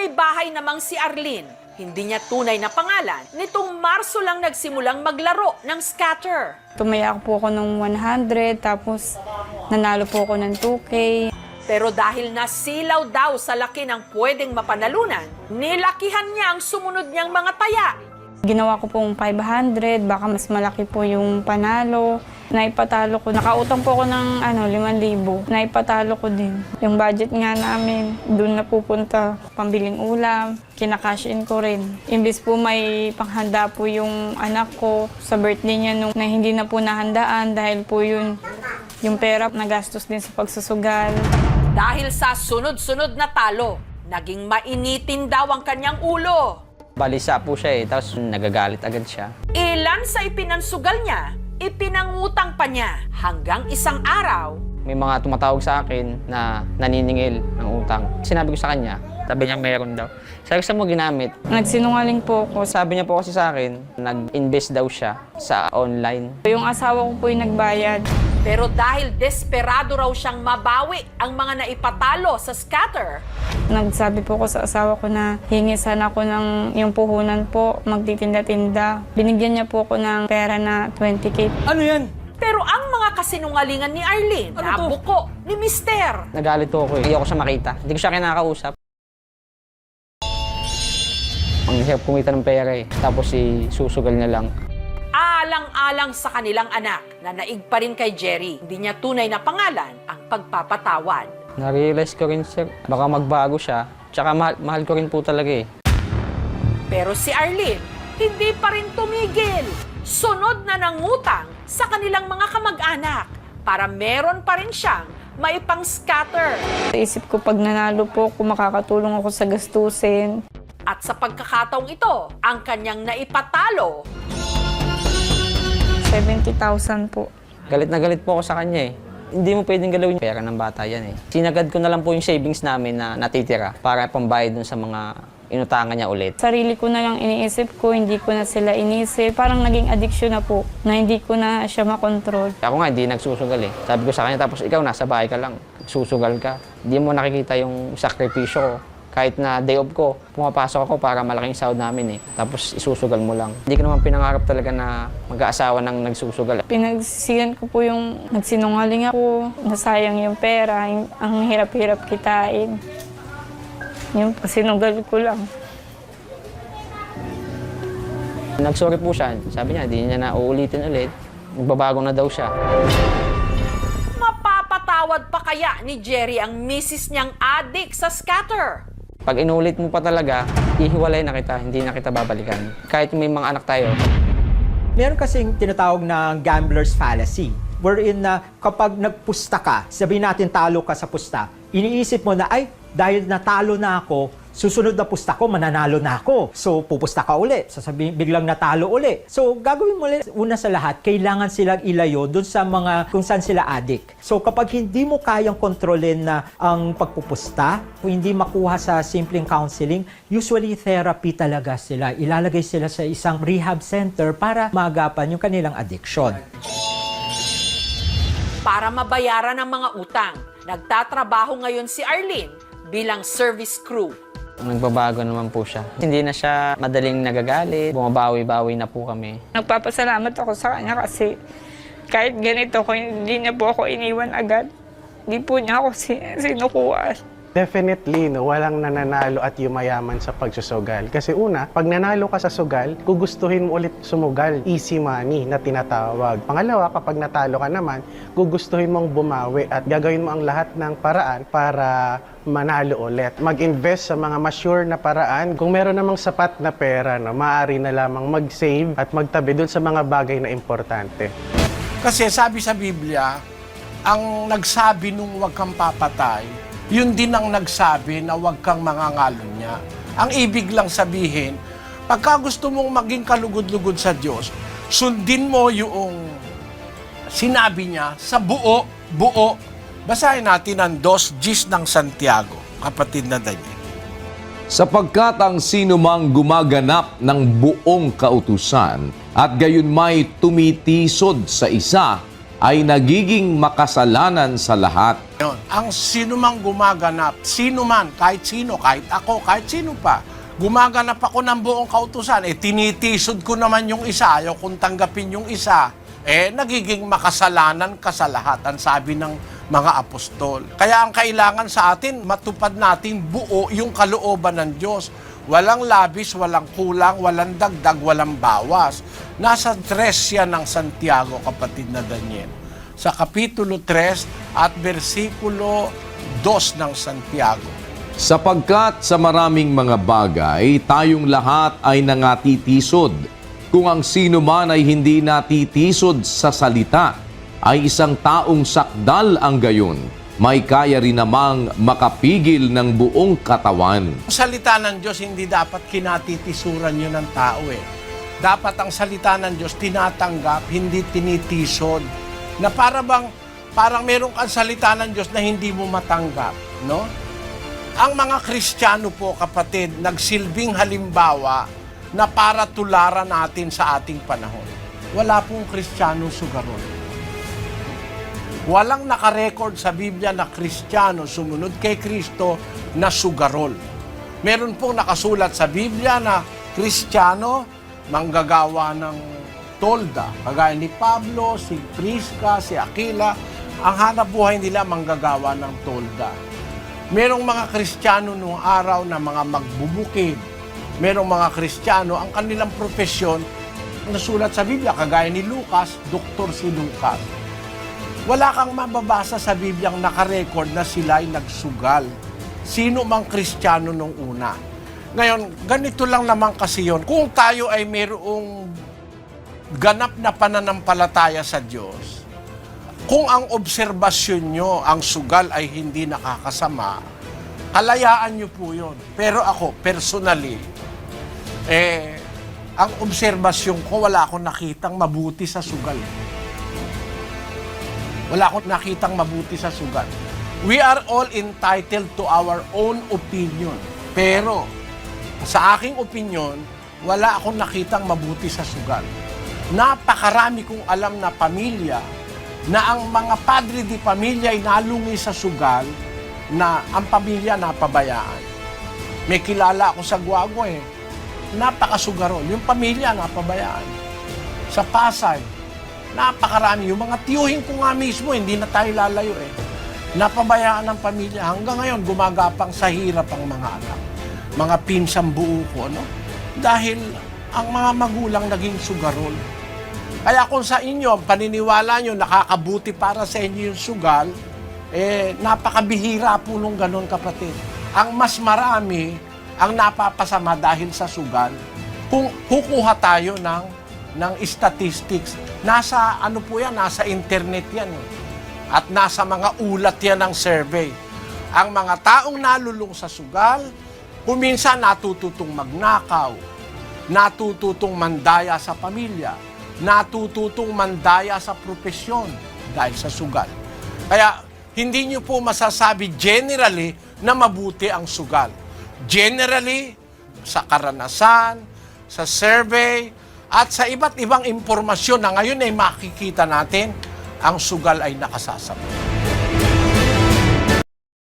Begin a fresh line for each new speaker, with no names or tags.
may bahay namang si Arlene. Hindi niya tunay na pangalan. Nitong Marso lang nagsimulang maglaro ng scatter.
Tumaya po ako ng 100, tapos nanalo po ako ng 2K.
Pero dahil nasilaw daw sa laki ng pwedeng mapanalunan, nilakihan niya ang sumunod niyang mga taya.
Ginawa ko pong 500, baka mas malaki po yung panalo. Naipatalo ko. Nakautang po ako ng ano, 5,000. Naipatalo ko din. Yung budget nga namin, doon na pupunta. Pambiling ulam, kinakash in ko rin. Imbis po may panghanda po yung anak ko sa birthday niya nung na hindi na po nahandaan dahil po yun yung pera nagastos din sa pagsusugal.
Dahil sa sunod-sunod na talo, naging mainitin daw ang kanyang ulo.
Balisa po siya eh, tapos nagagalit agad siya.
Ilan sa ipinansugal niya, ipinangutang pa niya hanggang isang araw.
May mga tumatawag sa akin na naniningil ng utang. Sinabi ko sa kanya, sabi niya meron daw. Sabi ko sa mo ginamit.
Nagsinungaling po ako.
Sabi niya po kasi sa akin, nag-invest daw siya sa online.
Yung asawa ko po yung nagbayad.
Pero dahil desperado raw siyang mabawi ang mga naipatalo sa scatter,
Nagsabi po ko sa asawa ko na hingi sana ako ng yung puhunan po, magtitinda-tinda. Binigyan niya po ako ng pera na 20k.
Ano yan?
pero ang mga kasinungalingan ni Arlene,
Ano to?
nabuko ni Mister.
Nagalit po ako eh. Hindi ako siya makita. Hindi ko siya kinakausap. Ang hirap kumita ng pera eh. Tapos si susugal na lang.
Alang-alang sa kanilang anak na naig pa rin kay Jerry. Hindi niya tunay na pangalan ang pagpapatawad.
Na-realize ko rin sir, baka magbago siya. Tsaka mahal, mahal ko rin po talaga eh.
Pero si Arlene, hindi pa rin tumigil. Sunod na nangutang sa kanilang mga kamag-anak para meron pa rin siyang maipang scatter.
Isip ko pag nanalo po ako, makakatulong ako sa gastusin.
At sa pagkakataong ito, ang kanyang naipatalo,
70,000 po.
Galit na galit po ako sa kanya eh. Hindi mo pwedeng galawin yung pera ng bata yan eh. Sinagad ko na lang po yung savings namin na natitira para pambayad dun sa mga inutangan niya ulit.
Sarili ko na lang iniisip ko, hindi ko na sila inisip. Parang naging addiction na po, na hindi ko na siya makontrol.
Ako nga, hindi nagsusugal eh. Sabi ko sa kanya, tapos ikaw nasa bahay ka lang, susugal ka. Hindi mo nakikita yung sakripisyo ko. Kahit na day off ko, pumapasok ako para malaking sahod namin eh. Tapos isusugal mo lang. Hindi ko naman pinangarap talaga na mag-aasawa ng nagsusugal.
Pinagsisiyan ko po yung nagsinungaling ako, nasayang yung pera, yung- ang hirap-hirap kitain. Yung sinugal ko lang.
Nagsorry po siya. Sabi niya, hindi niya na uulitin ulit. Magbabago na daw siya.
mapapatawad pa kaya ni Jerry ang misis niyang adik sa scatter?
Pag inulit mo pa talaga, ihiwalay na kita, hindi na kita babalikan. Kahit may mga anak tayo,
Meron kasing tinatawag na gambler's fallacy wherein na kapag nagpusta ka, sabihin natin talo ka sa pusta, iniisip mo na, ay, dahil natalo na ako, susunod na pusta ko, mananalo na ako. So, pupusta ka uli. Sasabihin, biglang natalo uli. So, gagawin mo ulit, una sa lahat, kailangan silang ilayo dun sa mga kung saan sila adik. So, kapag hindi mo kayang kontrolin na ang pagpupusta, kung hindi makuha sa simpleng counseling, usually therapy talaga sila. Ilalagay sila sa isang rehab center para magapan yung kanilang addiction.
Para mabayaran ang mga utang, nagtatrabaho ngayon si Arlene bilang service crew.
Nagbabago naman po siya. Hindi na siya madaling nagagalit, bumabawi-bawi na po kami.
Nagpapasalamat ako sa kanya kasi kahit ganito ko, hindi niya po ako iniwan agad. Hindi po niya ako si- sinukuha.
Definitely, no, walang nananalo at yumayaman sa pagsusugal. Kasi una, pag nanalo ka sa sugal, gugustuhin mo ulit sumugal. Easy money na tinatawag. Pangalawa, kapag natalo ka naman, gugustuhin mong bumawi at gagawin mo ang lahat ng paraan para manalo ulit. Mag-invest sa mga mature na paraan. Kung meron namang sapat na pera, no, maaari na lamang mag-save at magtabi dun sa mga bagay na importante.
Kasi sabi sa Biblia, ang nagsabi nung huwag kang papatay, yun din ang nagsabi na huwag kang mangangalon niya. Ang ibig lang sabihin, pagka gusto mong maging kalugod-lugod sa Diyos, sundin mo yung sinabi niya sa buo, buo. Basahin natin ang dos G's ng Santiago, kapatid na Daniel.
sapagkat ang sinumang gumaganap ng buong kautusan at gayon may tumitisod sa isa ay nagiging makasalanan sa lahat.
Ang sino mang gumaganap, sino man, kahit sino, kahit ako, kahit sino pa, gumaganap ako ng buong kautusan, eh tinitisod ko naman yung isa, ayaw kong tanggapin yung isa, eh nagiging makasalanan ka sa lahat, ang sabi ng mga apostol. Kaya ang kailangan sa atin, matupad natin buo yung kalooban ng Diyos. Walang labis, walang kulang, walang dagdag, walang bawas. Nasa tres yan ng Santiago, kapatid na Daniel sa Kapitulo 3 at versikulo 2 ng Santiago.
Sapagkat sa maraming mga bagay, tayong lahat ay nangatitisod. Kung ang sino man ay hindi natitisod sa salita, ay isang taong sakdal ang gayon. May kaya rin namang makapigil ng buong katawan.
Ang salita ng Diyos hindi dapat kinatitisuran yun ng tao eh. Dapat ang salita ng Diyos tinatanggap, hindi tinitisod. Na para bang, parang meron kang salita ng Diyos na hindi mo matanggap, no? Ang mga Kristiyano po, kapatid, nagsilbing halimbawa na para tularan natin sa ating panahon. Wala pong Kristiyano sugaron. Walang nakarecord sa Biblia na Kristiyano sumunod kay Kristo na sugarol. Meron pong nakasulat sa Biblia na Kristiyano manggagawa ng tolda. Kagaya ni Pablo, si Prisca, si Aquila, ang hanap buhay nila manggagawa ng tolda. Merong mga Kristiyano noong araw na mga magbubukid. Merong mga Kristiyano, ang kanilang profesyon, nasulat sa Biblia, kagaya ni Lucas, doktor si Lucas. Wala kang mababasa sa Bibliang nakarecord na sila ay nagsugal. Sino mang Kristiyano nung una. Ngayon, ganito lang naman kasi yon. Kung tayo ay mayroong ganap na pananampalataya sa Diyos, kung ang obserbasyon nyo, ang sugal ay hindi nakakasama, kalayaan nyo po yun. Pero ako, personally, eh, ang obserbasyon ko, wala akong nakitang mabuti sa sugal. Wala akong nakitang mabuti sa sugal. We are all entitled to our own opinion. Pero, sa aking opinion, wala akong nakitang mabuti sa sugal. Napakarami kong alam na pamilya na ang mga padre di pamilya ay nalungi sa sugal na ang pamilya napabayaan. May kilala ako sa Guagua eh. Napakasugarol. Yung pamilya napabayaan. Sa Pasay, napakarami. Yung mga tiyuhin ko nga mismo, hindi na tayo lalayo eh. Napabayaan ng pamilya. Hanggang ngayon, gumagapang sa hirap ang mga anak. Mga pinsang buo ko, no? Dahil ang mga magulang naging sugarol. Kaya kung sa inyo, ang paniniwala nyo, nakakabuti para sa inyo yung sugal, eh, napakabihira po nung ganun, kapatid. Ang mas marami, ang napapasama dahil sa sugal, kung kukuha tayo ng, ng statistics, nasa, ano po yan, nasa internet yan. Eh. At nasa mga ulat yan ng survey. Ang mga taong nalulung sa sugal, kuminsan natututong magnakaw, natututong mandaya sa pamilya, natututong mandaya sa propesyon dahil sa sugal. Kaya hindi niyo po masasabi generally na mabuti ang sugal. Generally, sa karanasan, sa survey, at sa iba't ibang impormasyon na ngayon ay makikita natin, ang sugal ay nakasasama.